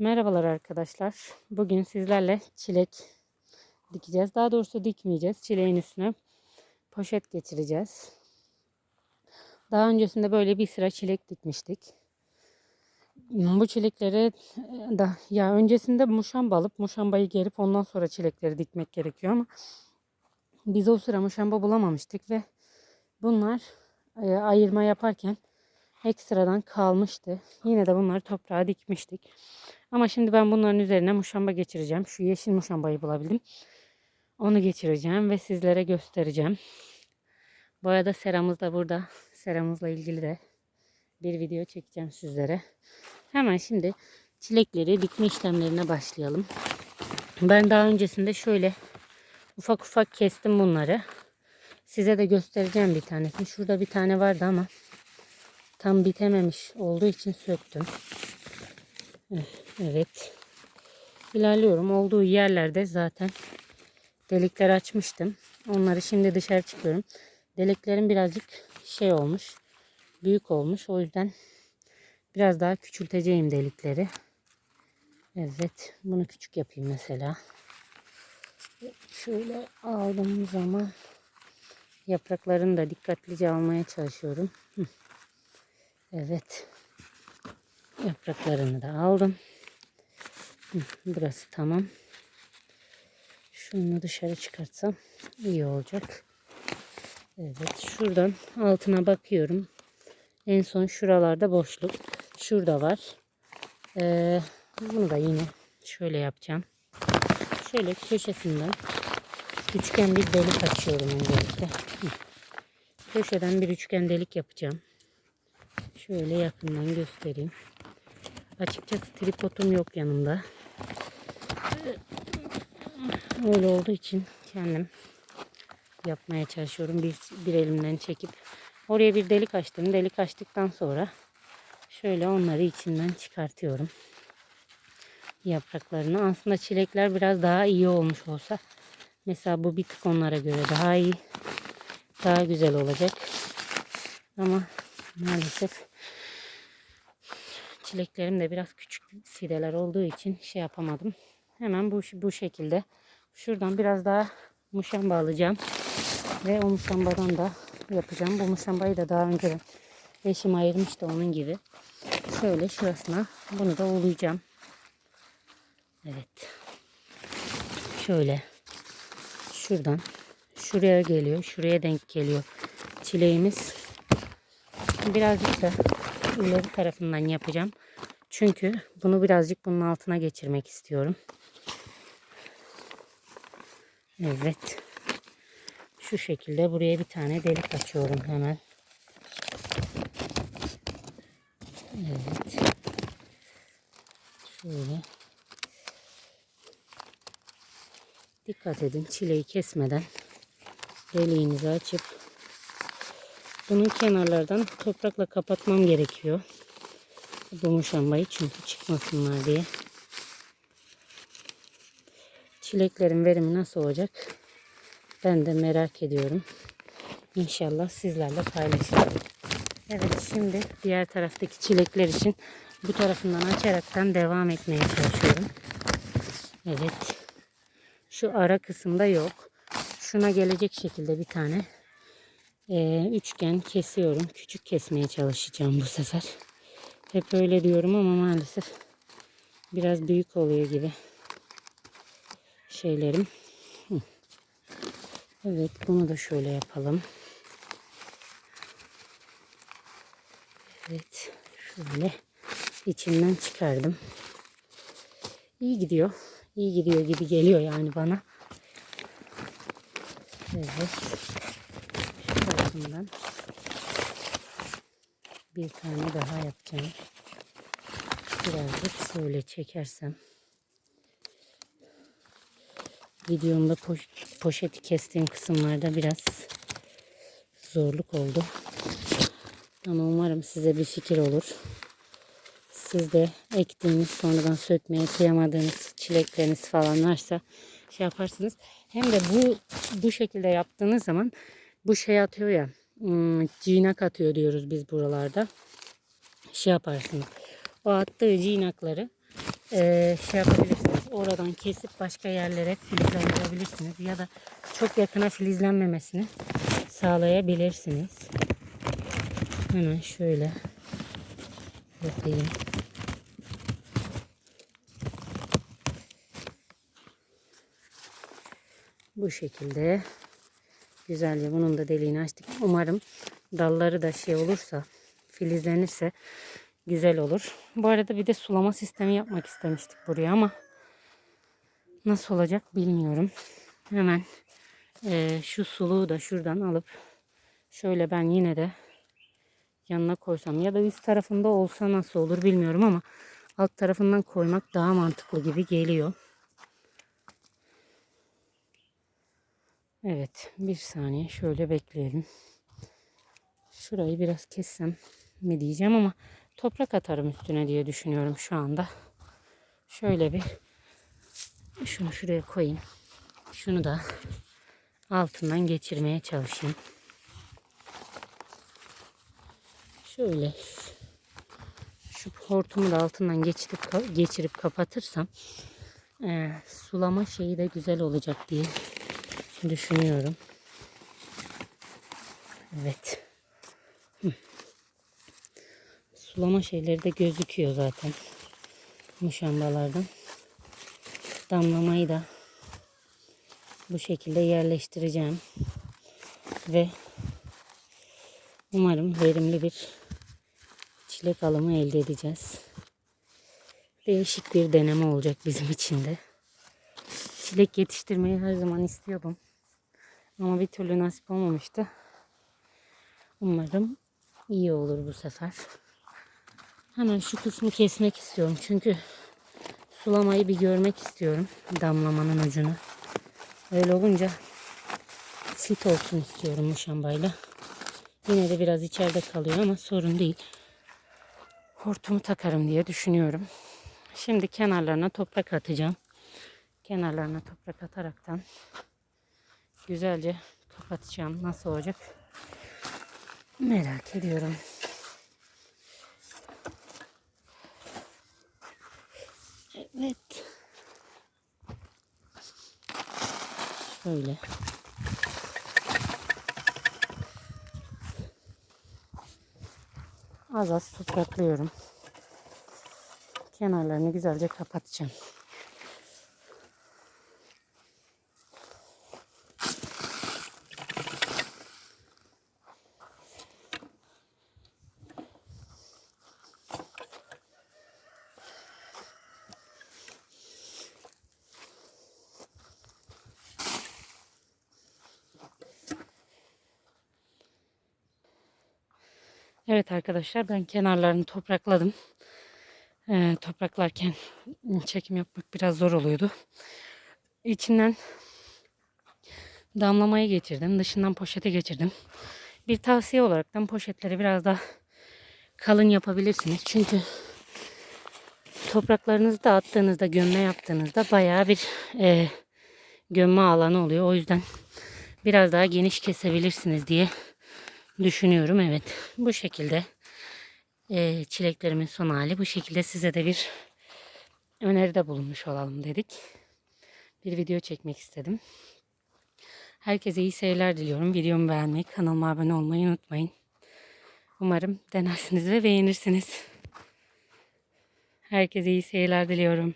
Merhabalar arkadaşlar. Bugün sizlerle çilek dikeceğiz. Daha doğrusu dikmeyeceğiz. Çileğin üstüne poşet geçireceğiz. Daha öncesinde böyle bir sıra çilek dikmiştik. Bu çilekleri e, da ya öncesinde muşamba alıp muşambayı gerip ondan sonra çilekleri dikmek gerekiyor ama biz o sıra muşamba bulamamıştık ve bunlar e, ayırma yaparken ekstradan kalmıştı. Yine de bunları toprağa dikmiştik. Ama şimdi ben bunların üzerine muşamba geçireceğim. Şu yeşil muşambayı bulabildim. Onu geçireceğim ve sizlere göstereceğim. Bu arada seramız da burada. Seramızla ilgili de bir video çekeceğim sizlere. Hemen şimdi çilekleri dikme işlemlerine başlayalım. Ben daha öncesinde şöyle ufak ufak kestim bunları. Size de göstereceğim bir tanesini. Şurada bir tane vardı ama tam bitememiş olduğu için söktüm. Evet. İlerliyorum. Olduğu yerlerde zaten delikler açmıştım. Onları şimdi dışarı çıkıyorum. Deliklerim birazcık şey olmuş. Büyük olmuş. O yüzden biraz daha küçülteceğim delikleri. Evet. Bunu küçük yapayım mesela. Şöyle aldığım zaman yapraklarını da dikkatlice almaya çalışıyorum. Evet. Yapraklarını da aldım. Burası tamam. Şunu dışarı çıkartsam iyi olacak. Evet şuradan altına bakıyorum. En son şuralarda boşluk. Şurada var. Ee, bunu da yine şöyle yapacağım. Şöyle köşesinden üçgen bir delik açıyorum öncelikle. Köşeden bir üçgen delik yapacağım. Şöyle yakından göstereyim. Açıkçası tripodum yok yanımda. Öyle olduğu için kendim yapmaya çalışıyorum. Bir, bir elimden çekip oraya bir delik açtım. Delik açtıktan sonra şöyle onları içinden çıkartıyorum. Yapraklarını. Aslında çilekler biraz daha iyi olmuş olsa. Mesela bu bir tık onlara göre daha iyi. Daha güzel olacak. Ama maalesef Çileklerim de biraz küçük fideler olduğu için şey yapamadım. Hemen bu, bu şekilde. Şuradan biraz daha muşamba alacağım. Ve o muşambadan da yapacağım. Bu muşambayı da daha önce eşim ayırmıştı onun gibi. Şöyle şurasına bunu da ulayacağım. Evet. Şöyle. Şuradan. Şuraya geliyor. Şuraya denk geliyor. Çileğimiz. Birazcık da ileri tarafından yapacağım. Çünkü bunu birazcık bunun altına geçirmek istiyorum. Evet. Şu şekilde buraya bir tane delik açıyorum hemen. Evet. Şöyle. Dikkat edin çileyi kesmeden deliğinizi açıp bunun kenarlardan toprakla kapatmam gerekiyor. Bu muşambayı çünkü çıkmasınlar diye. Çileklerin verimi nasıl olacak? Ben de merak ediyorum. İnşallah sizlerle paylaşırım. Evet şimdi diğer taraftaki çilekler için bu tarafından açaraktan devam etmeye çalışıyorum. Evet. Şu ara kısımda yok. Şuna gelecek şekilde bir tane e, üçgen kesiyorum. Küçük kesmeye çalışacağım bu sefer. Hep öyle diyorum ama maalesef biraz büyük oluyor gibi şeylerim. Evet bunu da şöyle yapalım. Evet şöyle içinden çıkardım. İyi gidiyor. İyi gidiyor gibi geliyor yani bana. Evet. Şu tarafından bir tane daha yapacağım. Birazcık şöyle çekersem. Videomda poş poşeti kestiğim kısımlarda biraz zorluk oldu. Ama umarım size bir fikir olur. Siz de ektiğiniz sonradan sökmeye kıyamadığınız çilekleriniz falan varsa şey yaparsınız. Hem de bu bu şekilde yaptığınız zaman bu şey atıyor ya hmm, cinak atıyor diyoruz biz buralarda. Şey yaparsınız. O attığı cinakları eee, şey yapabilirsiniz. Oradan kesip başka yerlere filizlendirebilirsiniz. Ya da çok yakına filizlenmemesini sağlayabilirsiniz. Hemen şöyle yapayım. Bu şekilde güzelce bunun da deliğini açtık. Umarım dalları da şey olursa filizlenirse güzel olur. Bu arada bir de sulama sistemi yapmak istemiştik buraya ama nasıl olacak bilmiyorum. Hemen eee, şu suluğu da şuradan alıp şöyle ben yine de yanına koysam ya da üst tarafında olsa nasıl olur bilmiyorum ama alt tarafından koymak daha mantıklı gibi geliyor. Evet bir saniye şöyle bekleyelim. Şurayı biraz kessem mi diyeceğim ama toprak atarım üstüne diye düşünüyorum şu anda. Şöyle bir şunu şuraya koyayım. Şunu da altından geçirmeye çalışayım. Şöyle şu hortumu da altından geçirip geçirip kapatırsam eee, sulama şeyi de güzel olacak diye düşünüyorum. Evet. Hı. Sulama şeyleri de gözüküyor zaten. Muşambalardan. Damlamayı da bu şekilde yerleştireceğim. Ve umarım verimli bir çilek alımı elde edeceğiz. Değişik bir deneme olacak bizim için de. Çilek yetiştirmeyi her zaman istiyordum. Ama bir türlü nasip olmamıştı. Umarım iyi olur bu sefer. Hemen şu kısmı kesmek istiyorum. Çünkü sulamayı bir görmek istiyorum. Damlamanın ucunu. Öyle olunca fit olsun istiyorum muşambayla. Yine de biraz içeride kalıyor ama sorun değil. Hortumu takarım diye düşünüyorum. Şimdi kenarlarına toprak atacağım. Kenarlarına toprak ataraktan güzelce kapatacağım. Nasıl olacak? Merak ediyorum. Evet. Şöyle. Az az topraklıyorum. Kenarlarını güzelce kapatacağım. Evet arkadaşlar ben kenarlarını toprakladım. Ee, topraklarken çekim yapmak biraz zor oluyordu. İçinden damlamayı geçirdim. Dışından poşete geçirdim. Bir tavsiye olaraktan poşetleri biraz daha kalın yapabilirsiniz. Çünkü topraklarınızı da attığınızda gömme yaptığınızda bayağı bir e, gömme alanı oluyor. O yüzden biraz daha geniş kesebilirsiniz diye düşünüyorum. Evet bu şekilde e, çileklerimin son hali. Bu şekilde size de bir öneride bulunmuş olalım dedik. Bir video çekmek istedim. Herkese iyi seyirler diliyorum. Videomu beğenmeyi, kanalıma abone olmayı unutmayın. Umarım denersiniz ve beğenirsiniz. Herkese iyi seyirler diliyorum.